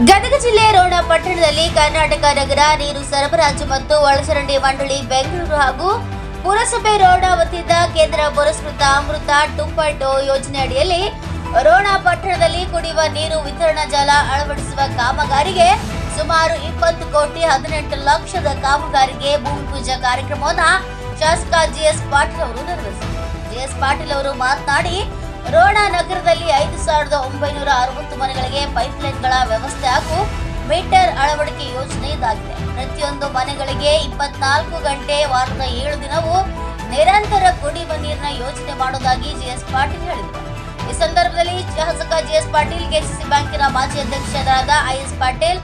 ಗದಗ ಜಿಲ್ಲೆ ರೋಣ ಪಟ್ಟಣದಲ್ಲಿ ಕರ್ನಾಟಕ ನಗರ ನೀರು ಸರಬರಾಜು ಮತ್ತು ಒಳಚರಂಡಿ ಮಂಡಳಿ ಬೆಂಗಳೂರು ಹಾಗೂ ಪುರಸಭೆ ರೋಣ ವತಿಯಿಂದ ಕೇಂದ್ರ ಪುರಸ್ಕೃತ ಅಮೃತ ಟೂ ಪಾಯಿಂಟ್ ಯೋಜನೆ ಅಡಿಯಲ್ಲಿ ರೋಣ ಪಟ್ಟಣದಲ್ಲಿ ಕುಡಿಯುವ ನೀರು ವಿತರಣಾ ಜಾಲ ಅಳವಡಿಸುವ ಕಾಮಗಾರಿಗೆ ಸುಮಾರು ಇಪ್ಪತ್ತು ಕೋಟಿ ಹದಿನೆಂಟು ಲಕ್ಷದ ಕಾಮಗಾರಿಗೆ ಭೂಮಿ ಪೂಜಾ ಕಾರ್ಯಕ್ರಮವನ್ನು ಶಾಸಕ ಜಿಎಸ್ ಪಾಟೀಲ್ ಅವರು ನೆರವೇರಿಸಿದರು ಜಿಎಸ್ ಪಾಟೀಲ್ ಅವರು ಮಾತನಾಡಿ ರೋಣ ನಗರದಲ್ಲಿ ಐದು ಸಾವಿರದ ಒಂಬೈನೂರ ಅರವತ್ತು ಮನೆಗಳಿಗೆ ಪೈಪ್ಲೈನ್ಗಳ ವ್ಯವಸ್ಥೆ ಹಾಗೂ ಮೀಟರ್ ಅಳವಡಿಕೆ ಯೋಜನೆ ಇದಾಗಿದೆ. ಪ್ರತಿಯೊಂದು ಮನೆಗಳಿಗೆ ಇಪ್ಪತ್ನಾಲ್ಕು ಗಂಟೆ ವಾರದ ಏಳು ದಿನವೂ ನಿರಂತರ ಕುಡಿಯುವ ನೀರಿನ ಯೋಜನೆ ಮಾಡುವುದಾಗಿ ಜಿಎಸ್ ಪಾಟೀಲ್ ಹೇಳಿದರು. ಈ ಸಂದರ್ಭದಲ್ಲಿ ಶಾಸಕ ಜಿಎಸ್ ಪಾಟೀಲ್ ಕೆಸಿಸಿ ಬ್ಯಾಂಕಿನ ಮಾಜಿ ಅಧ್ಯಕ್ಷರಾದ ಐಎಸ್ ಪಾಟೀಲ್,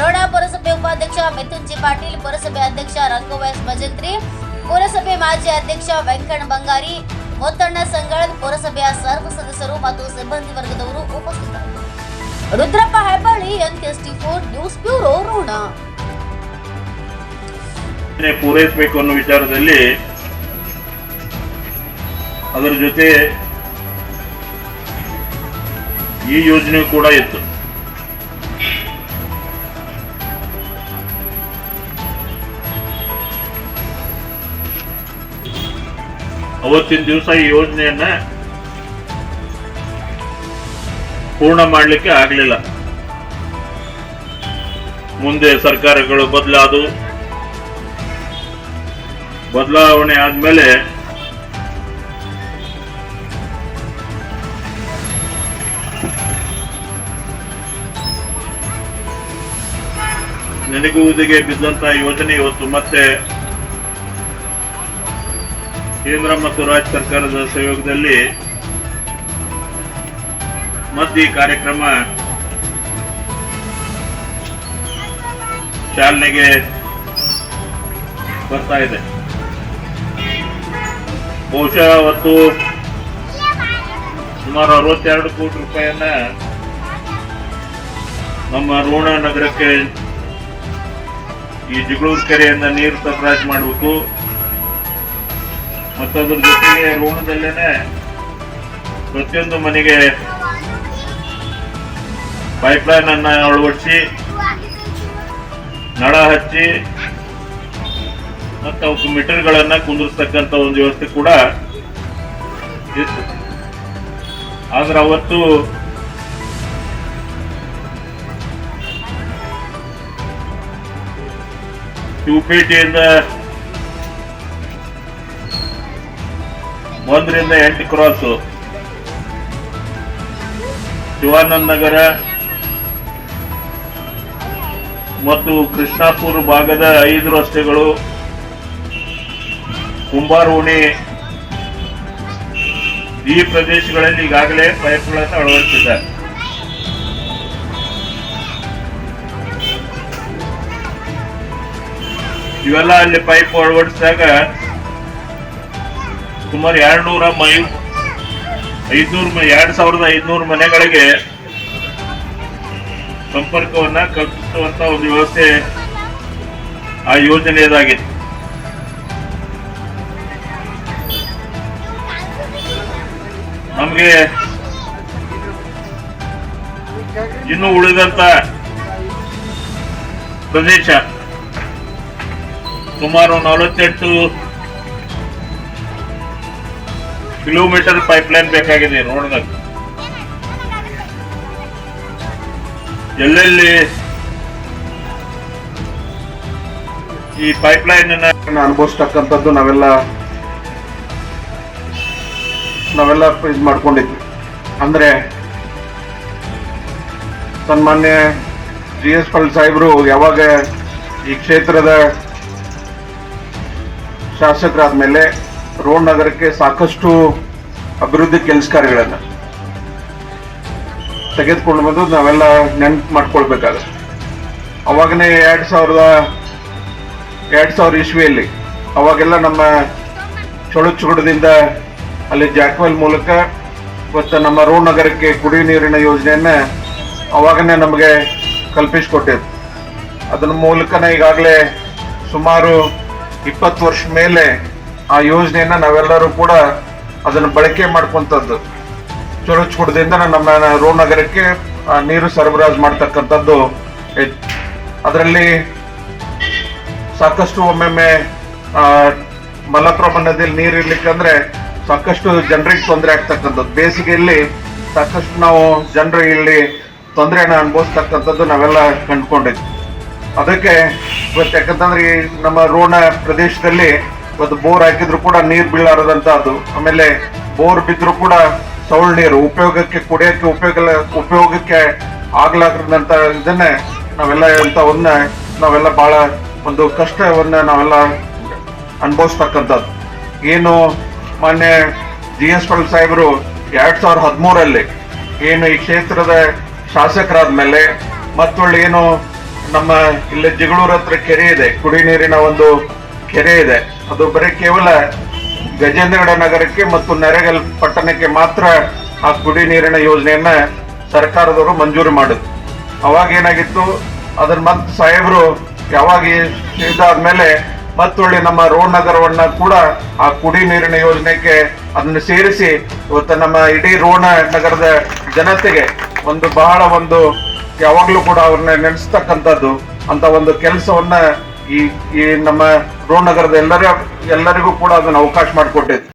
ರೋಣ ಪುರಸಭೆ ಉಪಾಧ್ಯಕ್ಷ ಮಿಥುನ್ ಜಿ ಪಾಟೀಲ್, ಪುರಸಭೆ ಅಧ್ಯಕ್ಷ ರಂಗವೈಸ್ ಭಜಂತ್ರಿ ಪುರಸಭೆ ಮಾಜಿ ಅಧ್ಯಕ್ಷ ವೆಂಕಣ್ಣ ಬಂಗಾರಿ ಮೊತ್ತಣ್ಣ ಸಂಗಳ್ ಪುರಸಭೆಯ ಸರ್ವ ಸದಸ್ಯರು ಮತ್ತು ಸಿಬ್ಬಂದಿ ವರ್ಗದವರು ಉಪಸ್ಥಿತರು. Rudrappa Hebballi T four news bureau Ron. ಯೋಜನೆ ಪೂರೈಸಬೇಕು ಅನ್ನೋ ವಿಚಾರದಲ್ಲಿ ಅದರ ಜೊತೆ ಈ ಯೋಜನೆ ಕೂಡ ಇತ್ತು. ಅವತ್ತಿನ ದಿವಸ ಈ ಯೋಜನೆಯನ್ನ ಪೂರ್ಣ ಮಾಡಲಿಕ್ಕೆ ಆಗಲಿಲ್ಲ. ಮುಂದೆ ಸರ್ಕಾರಗಳು ಬದಲಾದವು ಬದಲಾವಣೆ ಆದ್ಮೇಲೆ ನೆನೆಗುವುದಿಗೆ ಬಿದ್ದಂತಹ ಯೋಜನೆ ಇವತ್ತು ಮತ್ತೆ ಕೇಂದ್ರ ಮತ್ತು ರಾಜ್ಯ ಸರ್ಕಾರದ ಸಹಯೋಗದಲ್ಲಿ ಮತ್ತೆ ಈ ಕಾರ್ಯಕ್ರಮ ಚಾಲನೆಗೆ ಬರ್ತಾ ಇದೆ. ಬಹುಶಃ ಅವತ್ತು ಸುಮಾರು ಅರವತ್ತೆರಡು ಕೋಟಿ ರೂಪಾಯಿಯನ್ನ ನಮ್ಮ ರೋಣ ನಗರಕ್ಕೆ ಈ ಜಿಗಳೂರು ಕೆರೆಯಿಂದ ನೀರು ಸರಬರಾಜು ಮಾಡಬೇಕು. ಮತ್ತು ಅದ್ರ ಜೊತೆಗೆ ರೋಣದಲ್ಲೇನೆ ಪ್ರತಿಯೊಂದು ಮನೆಗೆ ಪೈಪ್ಲೈನ್ ಅನ್ನ ಅಳವಡಿಸಿ, ನಳ ಹಚ್ಚಿ, ಮತ್ತು ಅವಕ್ಕೆ ಮೀಟರ್ಗಳನ್ನ ಕುಂದಿರ್ತಕ್ಕಂಥ ಒಂದು ವ್ಯವಸ್ಥೆ ಕೂಡ ಇತ್ತು. ಆದ್ರೆ ಅವತ್ತು ಶಿವಪೇಟೆಯಿಂದ ಒಂದರಿಂದ ಎಂಟು ಕ್ರಾಸ್ ಶಿವಾನಂದ ನಗರ ಮತ್ತು ಕೃಷ್ಣಾಪುರ ಭಾಗದ ಐದು ರಸ್ತೆಗಳು. ಕುಂಬಾರೋಣಿ ಈ ಪ್ರದೇಶಗಳಲ್ಲಿ ಈಗಾಗಲೇ ಪೈಪ್ಗಳನ್ನು ಅಳವಡಿಸಿದ್ದಾರೆ. ಇವೆಲ್ಲ ಅಲ್ಲಿ ಪೈಪ್ ಅಳವಡಿಸಿದಾಗ ಸುಮಾರು ಎರಡ್ನೂರ ಮೈ ಐದ್ನೂರು ಎರಡ್ ಸಾವಿರದ ಐದ್ನೂರು ಮನೆಗಳಿಗೆ ಸಂಪರ್ಕವನ್ನ ಕಲ್ಪಿಸುವಂತ ಒಂದು ವ್ಯವಸ್ಥೆ ಆ ಯೋಜನೆಯದಾಗಿತ್ತು. ನಮಗೆ ಇನ್ನು ಉಳಿದಂತ ಪ್ರದೇಶ ಸುಮಾರು ನಲವತ್ತೆಂಟು ಕಿಲೋಮೀಟರ್ ಪೈಪ್ಲೈನ್ ಬೇಕಾಗಿದೆ ರೋಡ್ದಾಗ ಎಲ್ಲೆಲ್ಲಿ? ಈ ಪೈಪ್ಲೈನ್ ಅನುಭವಿಸ್ತಕ್ಕಂಥದ್ದು ನಾವೆಲ್ಲ ನಾವೆಲ್ಲ ಇದು ಮಾಡ್ಕೊಂಡಿದ್ವಿ. ಅಂದ್ರೆ ಸನ್ಮಾನ್ಯ ಜಿ ಎಸ್ ಪಲ್ ಸಾಹೇಬರು ಯಾವಾಗ ಈ ಕ್ಷೇತ್ರದ ಶಾಸಕರಾದ್ಮೇಲೆ ರೋಡ್ ನಗರಕ್ಕೆ ಸಾಕಷ್ಟು ಅಭಿವೃದ್ಧಿ ಕೆಲಸ ಕಾರ್ಯಗಳನ್ನು ತೆಗೆದುಕೊಂಡು ಬಂದು ನಾವೆಲ್ಲ ನೆನ್ಪು ಮಾಡ್ಕೊಳ್ಬೇಕಾಗತ್ತೆ. ಅವಾಗನೇ ಎರಡು ಸಾವಿರದ, ಎರಡು ಸಾವಿರ ಇಸ್ವಿಯಲ್ಲಿ ಅವಾಗೆಲ್ಲ ನಮ್ಮ ಚೊಳಚುಗುಡದಿಂದ ಅಲ್ಲಿ ಜಾಕ್ವೆಲ್ ಮೂಲಕ ಇವತ್ತು ನಮ್ಮ ರೋಡ್ ನಗರಕ್ಕೆ ಕುಡಿಯುವ ನೀರಿನ ಯೋಜನೆಯನ್ನ ಅವಾಗನೇ ನಮಗೆ ಕಲ್ಪಿಸಿಕೊಟ್ಟಿದ್ರು. ಅದನ್ನ ಮೂಲಕನೇ ಈಗಾಗಲೇ ಸುಮಾರು ಇಪ್ಪತ್ತು ವರ್ಷ ಮೇಲೆ ಆ ಯೋಜನೆಯನ್ನ ನಾವೆಲ್ಲರೂ ಕೂಡ ಅದನ್ನು ಬಳಕೆ ಮಾಡ್ಕೊಂತದ್ದು. ಚೊಳಚುಗುಡದಿಂದ ನಮ್ಮ ರೋ ನಗರಕ್ಕೆ ನೀರು ಸರಬರಾಜು ಮಾಡ್ತಕ್ಕಂಥದ್ದು ಅದರಲ್ಲಿ ಸಾಕಷ್ಟು ಒಮ್ಮೊಮ್ಮೆ ಮಲಪ್ರಭಾ ನದಿಯಲ್ಲಿ ನೀರು ಇರ್ಲಿಕ್ಕಂದ್ರೆ ಸಾಕಷ್ಟು ಜನರಿಗೆ ತೊಂದರೆ ಆಗ್ತಕ್ಕಂಥದ್ದು. ಬೇಸಿಗೆಯಲ್ಲಿ ಸಾಕಷ್ಟು ನಾವು ಜನರು ಇಲ್ಲಿ ತೊಂದರೆನ ಅನುಭವಿಸ್ತಕ್ಕಂಥದ್ದು ನಾವೆಲ್ಲ ಕಂಡುಕೊಂಡಿದ್ವಿ ಅದಕ್ಕೆ ಇವತ್ತು ಯಾಕಂತಂದ್ರೆ ಈ ನಮ್ಮ ರೋಣ ಪ್ರದೇಶದಲ್ಲಿ ಇವತ್ತು ಬೋರ್ ಹಾಕಿದ್ರು ಕೂಡ ನೀರು ಬೀಳಾರದಂತ ಅದು ಆಮೇಲೆ ಬೋರ್ ಬಿದ್ರು ಕೂಡ ಸೌಳ್ ನೀರು ಉಪಯೋಗಕ್ಕೆ ಕುಡಿಯೋಕ್ಕೆ ಉಪಯೋಗ ಉಪಯೋಗಕ್ಕೆ ಆಗ್ಲಾರ್ದಂತ ಇದನ್ನೇ ನಾವೆಲ್ಲ ಇಂಥವನ್ನ ನಾವೆಲ್ಲ ಬಹಳ ಒಂದು ಕಷ್ಟವನ್ನ ನಾವೆಲ್ಲ ಅನುಭವಿಸ್ತಕ್ಕಂಥದ್ದು ಏನು ಮಾನ್ಯ ಜಿ ಎಸ್ ಪಲ್ ಸಾಹೇಬರು ಎರಡ್ ಸಾವಿರದ ಹದಿಮೂರಲ್ಲಿ ಏನು ಈ ಕ್ಷೇತ್ರದ ಶಾಸಕರಾದ ಮೇಲೆ ಮತ್ತೊಳ್ಳಿ ಏನು ನಮ್ಮ ಇಲ್ಲಿ ಜಿಗಳೂರ ಹತ್ರ ಕೆರೆ ಇದೆ ಕುಡಿ ನೀರಿನ ಒಂದು ಕೆರೆ ಇದೆ. ಅದು ಬರೀ ಕೇವಲ ಗಜೇಂದ್ರಗಡ ನಗರಕ್ಕೆ ಮತ್ತು ನೆರೆಗಲ್ ಪಟ್ಟಣಕ್ಕೆ ಮಾತ್ರ ಆ ಕುಡಿ ನೀರಿನ ಯೋಜನೆಯನ್ನ ಸರ್ಕಾರದವರು ಮಂಜೂರು ಮಾಡಿದ್ರು. ಅವಾಗ ಏನಾಗಿತ್ತು? ಅದನ್ನ ಮತ್ತೆ ಸಾಹೇಬರು ಯಾವಾಗ ಇದಾದ್ಮೇಲೆ ಮತ್ತೊಳ್ಳಿ ನಮ್ಮ ರೋಡ್ ನಗರವನ್ನ ಕೂಡ ಆ ಕುಡಿ ನೀರಿನ ಯೋಜನೆಗೆ ಅದನ್ನು ಸೇರಿಸಿ ಇವತ್ತು ನಮ್ಮ ಇಡೀ ರೋಣ ನಗರದ ಜನತೆಗೆ ಒಂದು ಬಹಳ ಒಂದು ಯಾವಾಗ್ಲೂ ಕೂಡ ಅವ್ರನ್ನ ನೆನೆಸ್ತಕ್ಕಂಥದ್ದು ಅಂತ ಒಂದು ಕೆಲಸವನ್ನ ಈ ಈ ನಮ್ಮ ರೋಣನಗರದ ನಗರದ ಎಲ್ಲರ ಎಲ್ಲರಿಗೂ ಕೂಡ ಅದನ್ನು ಅವಕಾಶ ಮಾಡಿಕೊಟ್ಟಿದೆ.